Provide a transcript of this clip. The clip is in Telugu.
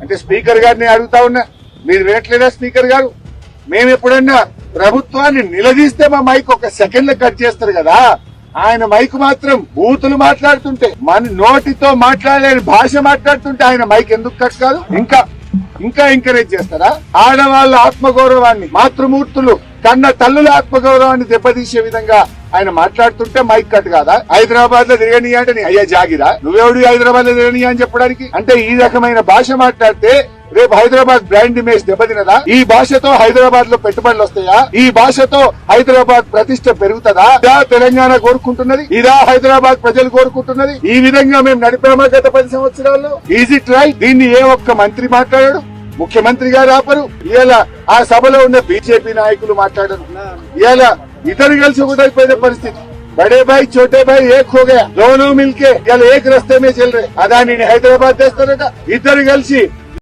అంటే స్పీకర్ గారిని అడుగుతా ఉన్నా మీరు వినట్లేదా స్పీకర్ గారు? మేము ఎప్పుడన్నా ప్రభుత్వాన్ని నిలదీస్తే మా మైక్ ఒక సెకండ్లో కట్ చేస్తారు కదా. ఆయన మైక్ మాత్రం బూతులు మాట్లాడుతుంటే మన నోటితో మాట్లాడలేని భాష మాట్లాడుతుంటే ఆయన మైక్ ఎందుకు కట్ కాదు? ఇంకా ఇంకా ఎంకరేజ్ చేస్తారా? ఆడవాళ్ళ ఆత్మగౌరవాన్ని మాతృమూర్తులు కన్న తల్లుల ఆత్మగౌరవాన్ని దెబ్బతీసే విధంగా ఆయన మాట్లాడుతుంటే మైక్ కట్ కాదా? హైదరాబాద్లో తిరగని అంటే అయ్యా జాగిరా? నువ్వెవడు హైదరాబాద్లో తిరగని అని చెప్పడానికి? అంటే ఈ రకమైన భాష మాట్లాడితే రేపు హైదరాబాద్ బ్రాండ్ ఇమేజ్ దెబ్బతినదా? ఈ భాషతో హైదరాబాద్లో పెట్టుబడులు వస్తాయా? ఈ భాషతో హైదరాబాద్ ప్రతిష్ట పెరుగుతుందా? ఇదా తెలంగాణ కోరుకుంటున్నది? ఇదా హైదరాబాద్ ప్రజలు కోరుకుంటున్నది? ఈ విధంగా మేము నడిపామా గత పది సంవత్సరాల్లో? ఈజ్ ఇట్ రైట్ దీన్ని ఏ ఒక్క మంత్రి మాట్లాడాడు? ముఖ్యమంత్రి గారు ఆపరు ఇలా ఆ సభలో ఉన్న బీజేపీ నాయకులు మాట్లాడరు ఇలా ఇద్దరు కలిసి ఒకటైపోయిన పరిస్థితి बड़े भाई छोटे भाई एक हो गया दोनों मिलके ఇలా ఏక రస్తే మే చల్ రే అదాని హైదరాబాద్ తెస్తారట ఇద్దరు కలిసి